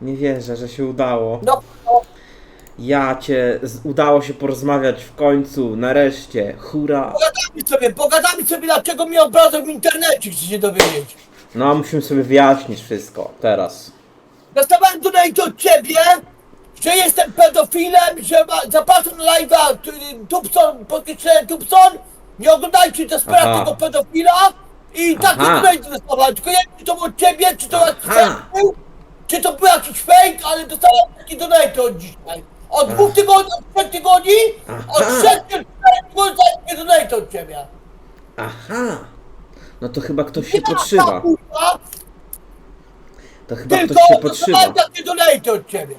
Nie wierzę, że się udało. No, Ja cię, z, udało się porozmawiać w końcu, nareszcie, hura. pogadamy sobie, pogadamy sobie, dlaczego mnie obrażał w internecie, chcę się dowiedzieć. No, musimy sobie wyjaśnić wszystko, teraz. Dostawałem donate od ciebie, że jestem pedofilem, że ma, zapraszam na live'a tu- Tubson, podkreślenie Tubson. Nie oglądajcie te sprawy Aha. tego pedofila. I takie Aha. donate dostawałem, tylko nie wiem, czy to było od ciebie, czy to Aha. fake był, czy to był jakiś fake, ale dostałem takie donate od dzisiaj. Od dwóch tygodni, od trzech tygodni, od trzech tygodni dostałem takie donate od ciebie. Aha! No to chyba ktoś się podszywa. kurwa, To chyba Tylko ktoś się podszywa. dostawałem takie donate od ciebie.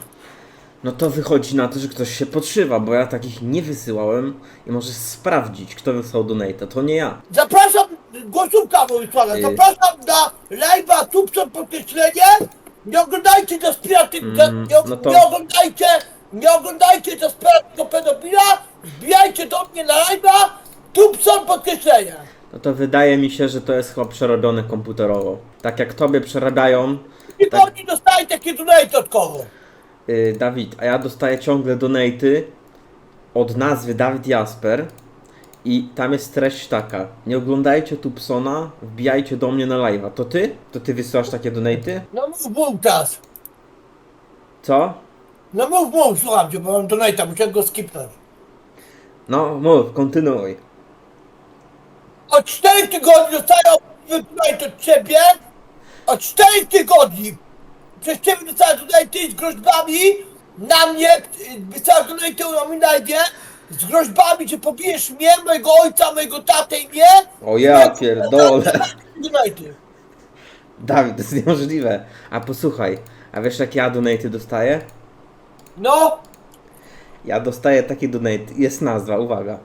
No to wychodzi na to, że ktoś się podszywa, bo ja takich nie wysyłałem i możesz sprawdzić, kto wysłał donata. To nie ja. Zapraszam, głosówka wysłana, Yy. zapraszam na live'a Tubson podkreślenie. Nie oglądajcie do spiraty, Mm, nie, no to- nie oglądajcie, nie oglądajcie do spiraty pedofila. Wbijajcie do mnie na live'a Tubson podkreślenie. No to wydaje mi się, że to jest chyba przerobione komputerowo. Tak jak tobie przerabiają, I Tak. oni dostają takie donate od kogo? yy, Dawid, a ja dostaję ciągle donaty od nazwy Dawid Jasper i tam jest treść taka. Nie oglądajcie Tubsona, wbijajcie do mnie na live'a. To ty? To ty wysyłasz takie donaty? No mów, mów teraz. Co? No mów, mów, słucham cię, bo mam donate'a, muszę go skipnąć. No, mów, kontynuuj. Od czterech tygodni dostaję donate od ciebie. Od czterech tygodni przez ciebie dostałem ty z groźbami na mnie, wysłałem tutaj ty na mnie najdzie, z groźbami, że pobijesz mnie, mojego ojca, mojego tatę i mnie. O ja pierdolę. Dawid, to jest niemożliwe. A posłuchaj, a wiesz jak ja donaty dostaję? No, Ja dostaję taki donate, jest nazwa, uwaga.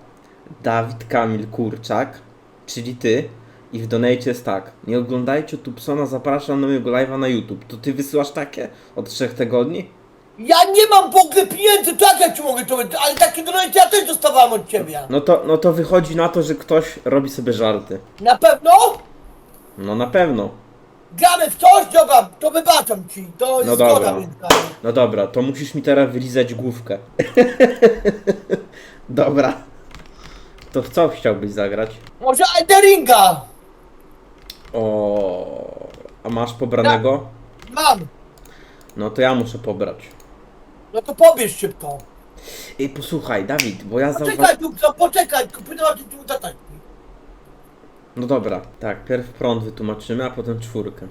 Dawid Kamil Kurczak, czyli ty. I w donate jest tak. Nie oglądajcie Tubsona, zapraszam na mojego live'a na YouTube. To ty wysyłasz takie? Od trzech tygodni? Ja nie mam w ogóle pieniędzy, tak jak ci mogę to powiedzieć, ale takie donate ja też dostawałem od ciebie. No to, no to wychodzi na to, że ktoś robi sobie żarty. Na pewno? No na pewno. Gramy w coś, dobra, to wybaczam ci, to jest No zgoda dobra. między nami. No dobra, to musisz mi teraz wylizać główkę. dobra. To w co chciałbyś zagrać? Może Ederinga O, a masz pobranego? mam, No to ja muszę pobrać. No to pobierz szybko. Ej, posłuchaj, Dawid, bo ja Poczekaj zauważyłem... tu, no poczekaj, kupywać tu tatać. No dobra, tak, pierw prąd wytłumaczymy, a potem czwórkę.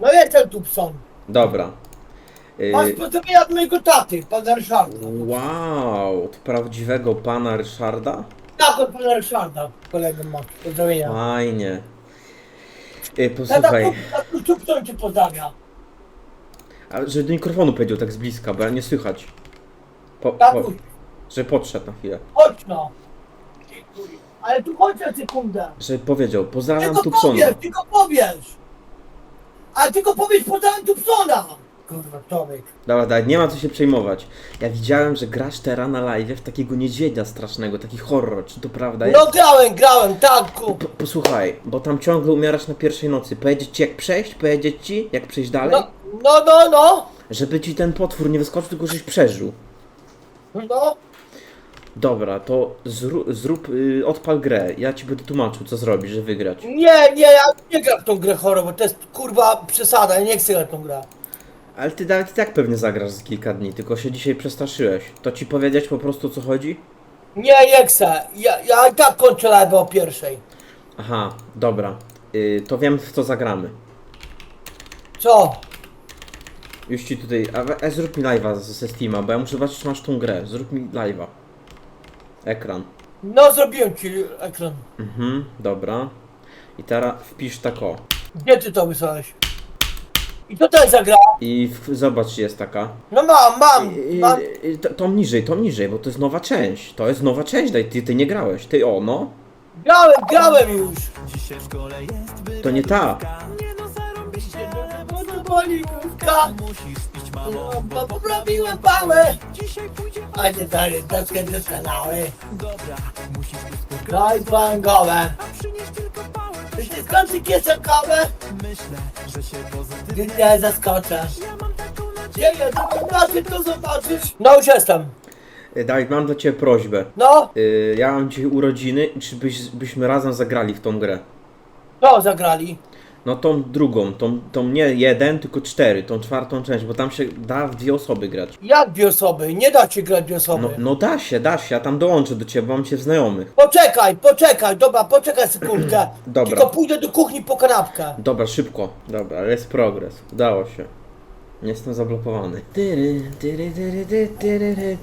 No jestem tu psom. Dobra. Masz Yy, pozdrowienia od mojego taty, pana Ryszarda. wow, od prawdziwego pana Ryszarda? Tak, od pana Ryszarda, kolegę masz, pozdrowienia. Fajnie. Ej, Tata posłuchaj, tu, tu psom cię pozdrawia. A żeby do mikrofonu powiedział tak z bliska, bo ja nie słychać. Po, po, Tatuś, żeby podszedł na chwilę. chodź no. Ale tu chodź na sekundę. Żeby powiedział, pozdrawiam Tylko Tubsona. powiesz, tylko powiesz. Ale tylko powiedz, pozdrawiam Tubsona. Kurwa, Tomek. Dobra, tak, nie ma co się przejmować. Ja widziałem, że grasz teraz na live w takiego niedźwiedzia strasznego, taki horror, czy to prawda jest? No grałem, grałem, tak, ku. Po, posłuchaj, bo tam ciągle umierasz na pierwszej nocy. Powiedzieć ci jak przejść? Powiedzieć ci jak przejść dalej? No, no, no, no. Żeby ci ten potwór nie wyskoczył, tylko żeś przeżył. No, Dobra, to zrób, zrób y, odpal grę. Ja ci będę tłumaczył, co zrobić, żeby wygrać. nie, nie, ja nie gram w tą grę horror, bo to jest kurwa przesada, ja nie chcę grać w tą grę. Ale ty nawet i tak pewnie zagrasz za kilka dni, tylko się dzisiaj przestraszyłeś. To ci powiedzieć po prostu o co chodzi? Nie, nie chcę. Ja, ja i tak kończę live o pierwszej. Aha, dobra. Y, to wiem w co zagramy. Co? Już ci tutaj. A, we- e, zrób mi live'a ze ze Steama, bo ja muszę zobaczyć, czy masz tą grę. Zrób mi live'a. Ekran. No, zrobiłem ci ekran. Mhm, dobra. I teraz wpisz tak o. Gdzie ty to wysłałeś? I to też zagra. I w, zobacz, jest taka. No mam, mam, I, mam. i, to, tą niżej, tą niżej, bo to jest nowa część. To jest nowa część, daj, ty, ty nie grałeś. Ty o, no. Grałem, grałem już. Dzisiaj w szkole jest To nie ta. Nie no No to No, bo poprawiłem pałę. Dzisiaj pójdzie A nie dalej, troszkę doskonały. Dobra, musisz być spokojny Graj bangowe. A przynieś tylko pałę Czy się skończy kieszonkowe? Myślę, że się pozytywnie nie zaskoczę. Ja mam taką nadzieję Gdzie jest? Zobaczysz, to zobaczysz. No już jestem. Y, Dawid, mam do ciebie prośbę. No, Y, ja mam dzisiaj urodziny i czy byś, byśmy razem zagrali w tą grę? co zagrali? No tą drugą, tą, tą nie jeden, tylko cztery, tą czwartą część, bo tam się da w dwie osoby grać. Jak dwie osoby? Nie da się grać dwie osoby. No, no da się, da się, ja tam dołączę do ciebie, bo mam cię w znajomych. Poczekaj, poczekaj, dobra, poczekaj sekundkę. Dobra. Tylko pójdę do kuchni po kanapkę. Dobra, szybko. Dobra, ale jest progres. Udało się. Nie jestem zablokowany. Tyry, tyry,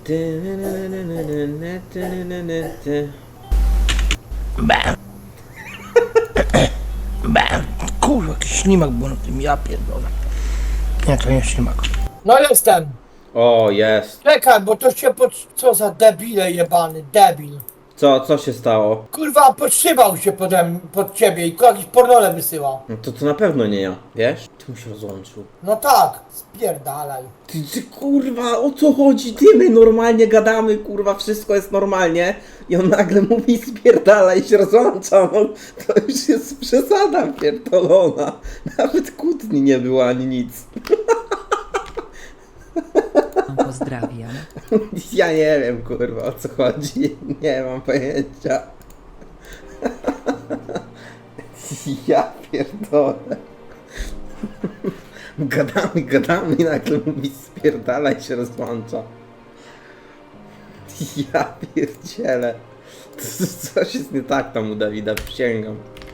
ślimak był na tym, ja pierdolę. Nie, to nie ślimak. No jestem. O, jest. Czekaj, bo to się pod... Co za debile jebany, debil. Co, co się stało? Kurwa, podszybał się pode, pod ciebie i jakiś pornole wysyłał. No to to na pewno nie ja. Wiesz? Ty mu się rozłączył. No tak, spierdalaj. Ty, ty kurwa, o co chodzi? Ty my normalnie gadamy, kurwa, wszystko jest normalnie. I on nagle mówi spierdala i się rozłącza. No, to już jest przesada pierdolona. Nawet kłótni nie było ani nic. Pozdrawiam. Ja nie wiem, kurwa, o co chodzi. Nie mam pojęcia. Ja pierdolę. Gadamy, gadamy nagle mówi spierdala i się rozłącza. Ja pierdzielę. Coś jest nie tak tam u Dawida, przysięgam.